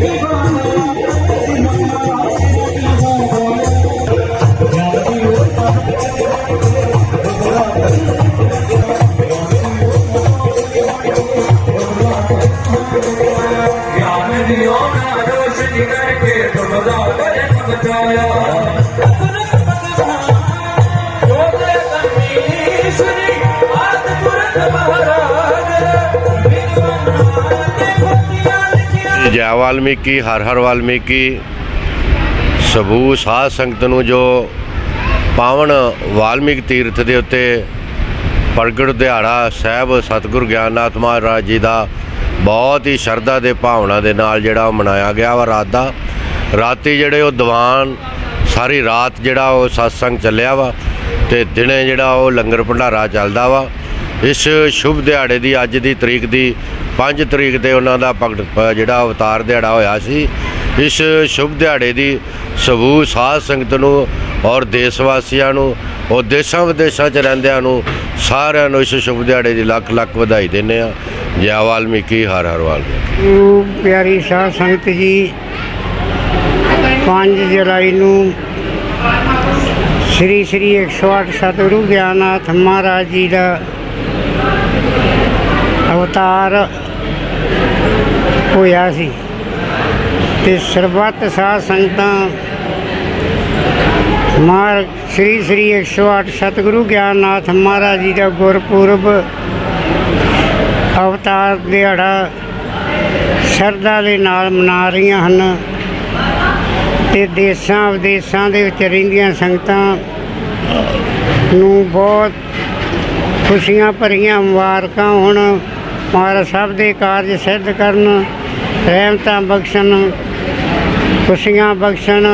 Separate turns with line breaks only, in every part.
Yeah. ਜੈ
ਵਾਲਮੀਕੀ, ਹਰ ਹਰ ਵਾਲਮੀਕੀ। ਸਬੂ ਸਾਧ ਸੰਗਤ ਨੂੰ ਜੋ ਪਾਵਨ ਵਾਲਮੀਕ ਤੀਰਥ ਦੇ ਉੱਤੇ ਪ੍ਰਗਟ ਦਿਹਾੜਾ ਸਾਹਿਬ ਸਤਿਗੁਰ ਗਿਆਨਨਾਥ ਮਹਾਰਾਜ ਜੀ ਦਾ ਬਹੁਤ ਹੀ ਸ਼ਰਧਾ ਦੇ ਭਾਵਨਾ ਦੇ ਨਾਲ ਜਿਹੜਾ ਉਹ ਮਨਾਇਆ ਗਿਆ ਵਾ ਰਾਤ ਦਾ। ਰਾਤੀ ਜਿਹੜੇ ਉਹ ਦੀਵਾਨ, ਸਾਰੀ ਰਾਤ ਜਿਹੜਾ ਉਹ ਸਤਸੰਗ ਚੱਲਿਆ ਵਾ ਤੇ ਦਿਨੇ ਜਿਹੜਾ ਉਹ ਲੰਗਰ ਭੰਡਾਰਾ ਚੱਲਦਾ ਵਾ। ਇਸ ਸ਼ੁਭ ਦਿਹਾੜੇ ਦੀ ਅੱਜ ਦੀ ਤਰੀਕ ਦੀ 5 ਤਰੀਕ ਤੇ ਉਹਨਾਂ ਦਾ ਭਗਤ ਜਿਹੜਾ ਅਵਤਾਰ ਦਿਹਾੜਾ ਹੋਇਆ ਸੀ, ਇਸ ਸ਼ੁਭ ਦਿਹਾੜੇ ਦੀ ਸਬੂ ਸਾਧ ਸੰਗਤ ਨੂੰ ਔਰ ਦੇਸ਼ ਵਾਸੀਆਂ ਨੂੰ ਔਰ ਦੇਸ਼ਾਂ ਵਿਦੇਸ਼ਾਂ 'ਚ ਰਹਿੰਦਿਆਂ ਨੂੰ ਸਾਰਿਆਂ ਨੂੰ ਇਸ ਸ਼ੁਭ ਦਿਹਾੜੇ ਦੀ ਲੱਖ ਲੱਖ ਵਧਾਈ ਦਿੰਦੇ ਆ ਜੈ ਵਾਲਮੀਕੀ, ਹਰ ਹਰ ਵਾਲਮੀਕੀ।
ਗੁਰੂ ਪਿਆਰੀ ਸਾਧ ਸੰਗਤ ਜੀ 5 ਜੁਲਾਈ ਨੂੰ ਸ੍ਰੀ ਸ੍ਰੀ 108 ਸਤਿਗੁਰੂ ਗਿਆਨਨਾਥ ਮਹਾਰਾਜ ਜੀ ਦਾ ਅਵਤਾਰ ਹੋਇਆ ਸੀ ਤੇ ਸਰਬੱਤ ਸਾਧ ਸੰਗਤਾਂ ਮਾਰ ਸ੍ਰੀ ਸ੍ਰੀ 108 ਸਤਿਗੁਰੂ ਗਿਆਨਨਾਥ ਮਹਾਰਾਜ ਜੀ ਦਾ ਗੁਰਪੁਰਬ ਅਵਤਾਰ ਦਿਹਾੜਾ ਸ਼ਰਧਾ ਦੇ ਨਾਲ ਮਨਾ ਰਹੀਆਂ ਹਨ ਤੇ ਦੇਸ਼ਾਂ ਵਿਦੇਸ਼ਾਂ ਦੇ ਵਿੱਚ ਰਹਿੰਦੀਆਂ ਸੰਗਤਾਂ ਨੂੰ ਬਹੁਤ ਖੁਸ਼ੀਆਂ ਭਰੀਆਂ ਮੁਬਾਰਕਾਂ ਹੋਣ। ਮਹਾਰਾਜ ਸਭ ਦੇ ਕਾਰਜ ਸਿੱਧ ਕਰਨ, ਰਹਿਮਤਾਂ ਬਖਸ਼ਣ, ਖੁਸ਼ੀਆਂ ਬਖਸ਼ਣ,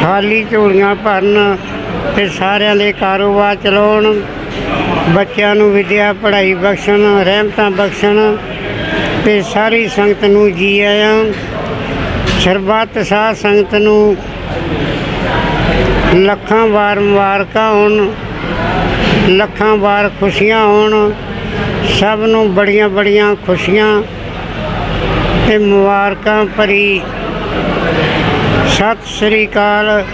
ਖਾਲੀ ਝੋਲੀਆਂ ਭਰਨ ਤੇ ਸਾਰਿਆਂ ਦੇ ਕਾਰੋਬਾਰ ਚਲਾਉਣ, ਬੱਚਿਆਂ ਨੂੰ ਵਿਦਿਆ, ਪੜ੍ਹਾਈ ਬਖਸ਼ਣ, ਰਹਿਮਤਾਂ ਬਖਸ਼ਣ ਤੇ ਸਾਰੀ ਸੰਗਤ ਨੂੰ ਜੀ ਆਇਆਂ। ਸਰਬੱਤ ਸਾਧ ਸੰਗਤ ਨੂੰ ਲੱਖਾਂ ਵਾਰ ਮੁਬਾਰਕਾਂ ਹੋਣ, ਲੱਖਾਂ ਵਾਰ ਖੁਸ਼ੀਆਂ ਹੋਣ ਸਭ ਨੂੰ ਬੜੀਆਂ ਬੜੀਆਂ ਖੁਸ਼ੀਆਂ ਤੇ ਮੁਬਾਰਕਾਂ ਭਰੀ। ਸਤਿ ਸ੍ਰੀ ਅਕਾਲ।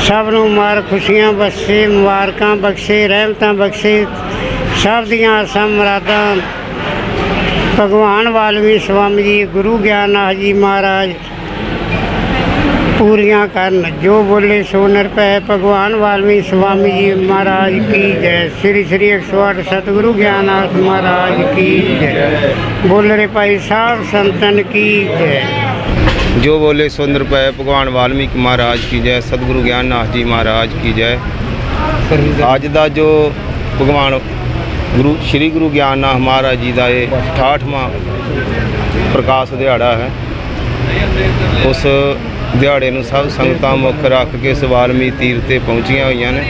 ਸਭ ਨੂੰ ਮਾਰ ਖੁਸ਼ੀਆਂ ਬਖਸ਼ੇ, ਮੁਬਾਰਕਾਂ ਬਖਸ਼ੇ, ਰਹਿਮਤਾਂ ਬਖਸ਼ੇ। ਸਭ ਦੀਆਂ ਆਸਾਂ ਮੁਰਾਦਾਂ। ਭਗਵਾਨ ਵਾਲਮੀ ਸਵਾਮੀ ਜੀ, ਗੁਰੂ ਗਿਆਨਨਾਥ ਜੀ ਮਹਾਰਾਜ ਪੂਰੀਆਂ ਕਰਨ। ਜੋ ਬੋਲੇ ਸੋ ਨਿਰਭੈ। ਭਗਵਾਨ ਵਾਲਮੀ ਸਵਾਮੀ ਜੀ ਮਹਾਰਾਜ ਕੀ ਜੈ। ਸ੍ਰੀ ਸ੍ਰੀ 108 ਸਤਿਗੁਰੂ ਗਿਆਨਨਾਥ ਮਹਾਰਾਜ ਕੀ ਜੈ। ਬੋਲ ਰਹੇ ਭਾਈ ਸਾਹਿਬ, ਸੰਤਨ ਕੀ ਜੈ?
ਜੋ ਬੋਲੇ ਸੁੰਦਰ ਪੈ ਭਗਵਾਨ ਵਾਲਮੀਕ ਮਹਾਰਾਜ ਕੀ ਜੈ, ਸਤਿਗੁਰੂ ਗਿਆਨਨਾਥ ਜੀ ਮਹਾਰਾਜ ਕੀ ਜੈ। ਅੱਜ ਦਾ ਜੋ ਭਗਵਾਨ ਗੁਰੂ, ਸ੍ਰੀ ਗੁਰੂ ਗਿਆਨਨਾਥ ਮਹਾਰਾਜ ਜੀ ਦਾ ਇਹ 68ਵਾਂ ਪ੍ਰਕਾਸ਼ ਦਿਹਾੜਾ ਹੈ ਉਸ ਦਿਹਾੜੇ ਨੂੰ ਸਭ ਸੰਗਤਾਂ ਮੁੱਖ ਰੱਖ ਕੇ ਇਸ ਵਾਲਮੀ ਤੀਰਥ ਤੇ ਪਹੁੰਚੀਆਂ ਹੋਈਆਂ ਨੇ।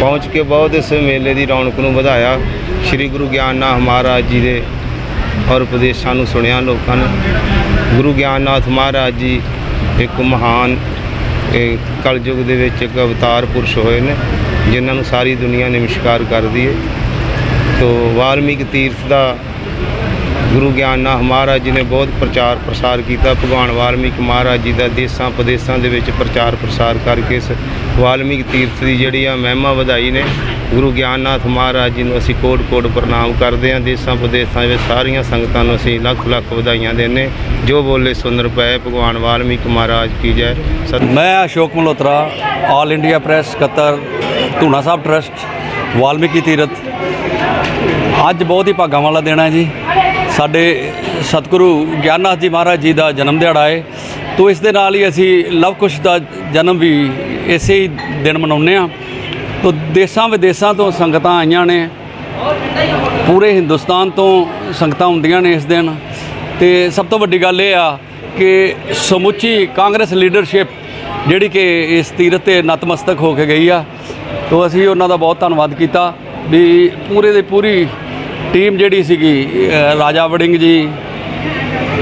ਪਹੁੰਚ ਕੇ ਬਹੁਤ ਇਸ ਮੇਲੇ ਦੀ ਰੌਣਕ ਨੂੰ ਵਧਾਇਆ। ਸ੍ਰੀ ਗੁਰੂ ਗਿਆਨਨਾਥ ਮਹਾਰਾਜ ਜੀ ਦੇ ਔਰ ਉਪਦੇਸ਼ਾਂ ਨੂੰ ਸੁਣਿਆ ਲੋਕਾਂ ਨੇ। ਗੁਰੂ ਗਿਆਨਨਾਥ ਮਹਾਰਾਜ ਜੀ ਇੱਕ ਮਹਾਨ, ਇਹ ਕਲਯੁਗ ਦੇ ਵਿੱਚ ਇੱਕ ਅਵਤਾਰ ਪੁਰਸ਼ ਹੋਏ ਨੇ, ਜਿਨ੍ਹਾਂ ਨੂੰ ਸਾਰੀ ਦੁਨੀਆ ਨਮਸਕਾਰ ਕਰਦੀ ਹੈ ਤੋ ਵਾਲਮੀਕ ਤੀਰਥ ਦਾ ਗੁਰੂ ਗਿਆਨਨਾਥ ਮਹਾਰਾਜ ਜੀ ਨੇ ਬਹੁਤ ਪ੍ਰਚਾਰ ਪ੍ਰਸਾਰ ਕੀਤਾ। ਭਗਵਾਨ ਵਾਲਮੀਕ ਮਹਾਰਾਜ ਜੀ ਦਾ ਦੇਸਾਂ ਪ੍ਰਦੇਸਾਂ ਦੇ ਵਿੱਚ ਪ੍ਰਚਾਰ ਪ੍ਰਸਾਰ ਕਰਕੇ ਇਸ ਵਾਲਮੀਕ ਤੀਰਥ ਦੀ ਜਿਹੜੀ ਆ ਮਹਿਮਾ ਵਧਾਈ ਨੇ। ਗੁਰੂ ਗਿਆਨਨਾਥ ਮਹਾਰਾਜ ਜੀ ਨੂੰ ਅਸੀਂ ਕੋਟ ਕੋਟ ਪ੍ਰਣਾਮ ਕਰਦੇ ਹਾਂ। ਦੇਸਾਂ ਪ੍ਰਦੇਸਾਂ ਵਿੱਚ ਸਾਰੀਆਂ ਸੰਗਤਾਂ ਨੂੰ ਅਸੀਂ ਲੱਖ ਲੱਖ ਵਧਾਈਆਂ ਦਿੰਦੇ ਜੋ ਬੋਲੇ ਸੁੰਦਰ ਪਏ ਭਗਵਾਨ ਵਾਲਮੀਕ ਮਹਾਰਾਜ ਕੀ ਜੈ। ਸਤਿ
ਮੈਂ Ashok Malhotra all India press Qatar Dhuna Sahib trust Valmiki Tirath. ਅੱਜ ਬਹੁਤ ਹੀ ਭਾਗਾਂ ਵਾਲਾ ਦਿਨ ਹੈ ਜੀ। ਸਾਡੇ ਸਤਿਗੁਰੂ ਗਿਆਨਨਾਥ ਜੀ ਮਹਾਰਾਜ ਜੀ ਦਾ ਜਨਮ ਦਿਹਾੜਾ ਹੈ। ਤੋ ਇਸ ਦੇ ਨਾਲ ਹੀ ਅਸੀਂ ਲਵ ਕੁਸ਼ ਦਾ ਜਨਮ ਵੀ ਇਸੇ ਹੀ ਦਿਨ ਮਨਾਉਂਦੇ ਹਾਂ। ਤੋ ਦੇਸਾਂ ਵਿਦੇਸਾਂ ਤੋਂ ਸੰਗਤਾਂ ਆਈਆਂ ਨੇ। ਪੂਰੇ ਹਿੰਦੁਸਤਾਨ ਤੋਂ ਸੰਗਤਾਂ ਹੁੰਦੀਆਂ ਨੇ ਇਸ ਦਿਨ। ਤੇ ਸਭ ਤੋਂ ਵੱਡੀ ਗੱਲ ਇਹ ਆ ਕਿ ਸਮੁੱਚੀ ਕਾਂਗਰਸ ਲੀਡਰਸ਼ਿਪ ਜਿਹੜੀ ਕਿ ਇਸ ਤੀਰਥ ਤੇ ਨਤਮਸਤਕ ਹੋ ਕੇ ਗਈ ਆ। ਤੋ ਅਸੀਂ ਉਹਨਾਂ ਦਾ ਬਹੁਤ ਧੰਨਵਾਦ ਕੀਤਾ ਵੀ ਪੂਰੇ ਦੇ ਪੂਰੀ ਟੀਮ ਜਿਹੜੀ ਸੀਗੀ ਰਾਜਾ ਵੜਿੰਗ ਜੀ,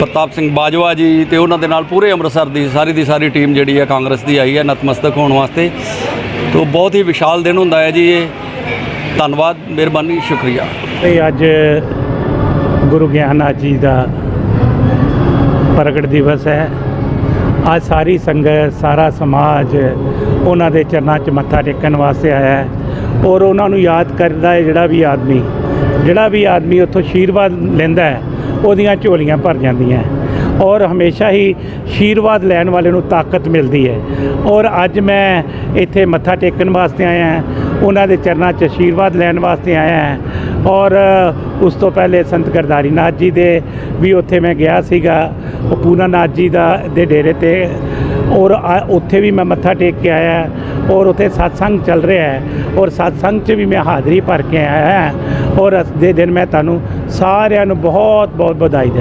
ਪ੍ਰਤਾਪ ਸਿੰਘ ਬਾਜਵਾ ਜੀ ਤੇ ਉਹਨਾਂ ਦੇ ਨਾਲ ਪੂਰੇ ਅੰਮ੍ਰਿਤਸਰ ਦੀ ਸਾਰੀ ਦੀ ਸਾਰੀ ਟੀਮ ਜਿਹੜੀ ਹੈ ਕਾਂਗਰਸ ਦੀ ਆਈ ਹੈ ਨਤਮਸਤਕ ਹੋਣ ਵਾਸਤੇ। ਤੋ ਬਹੁਤ ਹੀ ਵਿਸ਼ਾਲ ਦਿਨ ਹੁੰਦਾ ਹੈ ਜੀ ਇਹ। ਧੰਨਵਾਦ, ਮਿਹਰਬਾਨੀ, ਸ਼ੁਕਰੀਆ।
ਇਹ ਅੱਜ ਗੁਰੂ ਗਿਆਨਨਾਥ ਜੀ ਦਾ ਪ੍ਰਗਟ ਦਿਵਸ ਹੈ। ਅੱਜ ਸਾਰੀ ਸੰਗਤ, ਸਾਰਾ ਸਮਾਜ ਉਹਨਾਂ ਦੇ ਚਰਨਾਂ 'ਚ ਮੱਥਾ ਟੇਕਣ ਵਾਸਤੇ ਆਇਆ ਹੈ। ਔਰ ਉਹਨਾਂ ਨੂੰ ਯਾਦ ਕਰਦਾ ਹੈ ਜਿਹੜਾ ਵੀ ਆਦਮੀ ਜਿਹੜਾ ਵੀ ਆਦਮੀ ਉੱਥੋਂ ਆਸ਼ੀਰਵਾਦ ਲੈਂਦਾ ਹੈ, ਉਹਦੀਆਂ ਝੋਲੀਆਂ ਭਰ ਜਾਂਦੀਆਂ ਔਰ ਹਮੇਸ਼ਾ ਹੀ ਆਸ਼ੀਰਵਾਦ ਲੈਣ ਵਾਲੇ ਨੂੰ ਤਾਕਤ ਮਿਲਦੀ ਹੈ। ਔਰ ਅੱਜ ਮੈਂ ਇੱਥੇ ਮੱਥਾ ਟੇਕਣ ਵਾਸਤੇ ਆਇਆ ਹਾਂ। ਉਹਨਾਂ ਦੇ ਚਰਨਾਂ 'ਚ ਆਸ਼ੀਰਵਾਦ ਲੈਣ ਵਾਸਤੇ ਆਇਆ ਹਾਂ। ਔਰ ਉਸ ਤੋਂ ਪਹਿਲੇ ਸੰਤ ਗਰਦਾਰੀ ਨਾਥ ਜੀ ਦੇ ਵੀ ਉੱਥੇ ਮੈਂ ਗਿਆ ਸੀਗਾ। ਉਹ ਪੂਨਾ ਨਾਥ ਜੀ ਦਾ ਦੇ ਡੇਰੇ ਤੇ ਔਰ ਆ- ਉੱਥੇ ਵੀ ਮੈਂ ਮੱਥਾ ਟੇਕ ਕੇ ਆਇਆ ਔਰ ਉੱਥੇ ਸਤਸੰਗ ਚੱਲ ਰਿਹਾ ਹੈ ਔਰ ਸਤਸੰਗ 'ਚ ਵੀ ਮੈਂ ਹਾਜ਼ਰੀ ਭਰ ਕੇ ਆਇਆ ਹਾਂ ਔਰ ਅੱਜ ਦੇ ਦਿਨ ਮੈਂ ਤੁਹਾਨੂੰ ਸਾਰਿਆਂ ਨੂੰ ਬਹੁਤ ਬਹੁਤ ਵਧਾਈ ਦਿੰਦਾ